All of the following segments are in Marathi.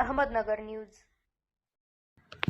अहमदनगर न्यूज.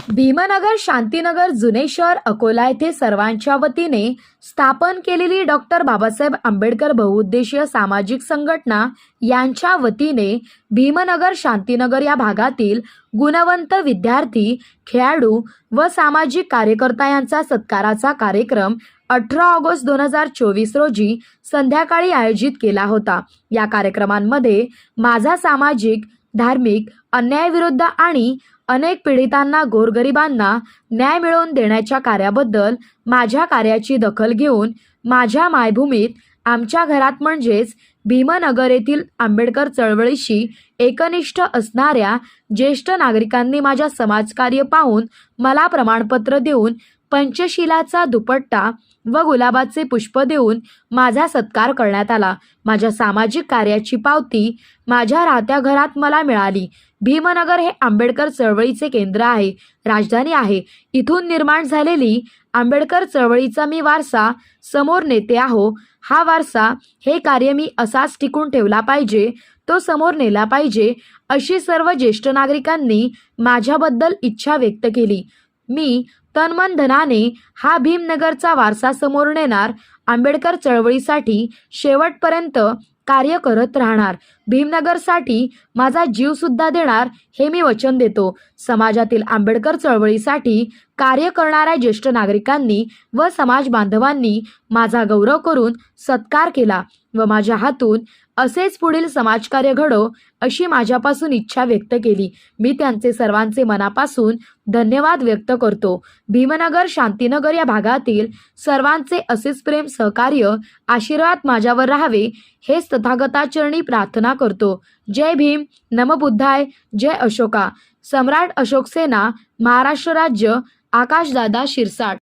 भीमनगर शांतीनगर जुने शहर अकोला येथे सर्वांच्या वतीने स्थापन केलेली डॉक्टर बाबासाहेब आंबेडकर बहुउद्देशीय सामाजिक संघटना यांच्या वतीने भीमनगर शांतीनगर या भागातील गुणवंत विद्यार्थी खेळाडू व सामाजिक कार्यकर्ता यांचा सत्काराचा कार्यक्रम अठरा ऑगस्ट दोन हजार चोवीस रोजी संध्याकाळी आयोजित केला होता. या कार्यक्रमांमध्ये माझा सामाजिक धार्मिक अन्यायाविरुद्ध आणि अनेक पीडितांना गोरगरिबांना न्याय मिळवून देण्याच्या कार्याबद्दल माझ्या कार्याची दखल घेऊन माझ्या मायभूमीत आमच्या घरात म्हणजेच भीमनगर येथील आंबेडकर चळवळीशी एकनिष्ठ असणाऱ्या ज्येष्ठ नागरिकांनी माझ्या समाजकार्य पाहून मला प्रमाणपत्र देऊन पंचशिलाचा दुपट्टा व गुलाबाचे पुष्प देऊन माझा सत्कार करण्यात आला. माझ्या सामाजिक कार्याची पावती माझ्या राहत्या घरात मला मिळाली. भीमनगर हे आंबेडकर चळवळीचे केंद्र आहे राजधानी आहे. इथून निर्माण झालेली आंबेडकर चळवळीचा मी वारसा समोर नेते आहो. हा वारसा हे कार्य मी असाच टिकून ठेवला पाहिजे तो समोर नेला पाहिजे अशी सर्व ज्येष्ठ नागरिकांनी माझ्याबद्दल इच्छा व्यक्त केली. मी तनमन धनाने हा भीमनगरचा वारसा समोर नेणार आंबेडकर चळवळीसाठी शेवटपर्यंत कार्य करत राहणार. भीमनगरसाठी माझा जीवसुद्धा देणार हे मी वचन देतो. समाजातील आंबेडकर चळवळीसाठी कार्य करणाऱ्या ज्येष्ठ नागरिकांनी व समाज बांधवांनी माझा गौरव करून सत्कार केला व माझ्या हातून असेच पुढील समाजकार्य घडो अशी माझ्यापासून इच्छा व्यक्त केली. मी त्यांचे सर्वांचे मनापासून धन्यवाद व्यक्त करतो. भीमनगर शांतीनगर या भागातील सर्वांचे असेच प्रेम सहकार्य आशीर्वाद माझ्यावर राहावे हेच तथागताचरणी प्रार्थना करतो. जय भीम. नमबुद्धाय. जय अशोका. सम्राट अशोक सेना महाराष्ट्र राज्य आकाशदादा शिरसाट.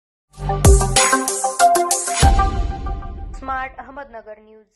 Smart Ahmednagar news.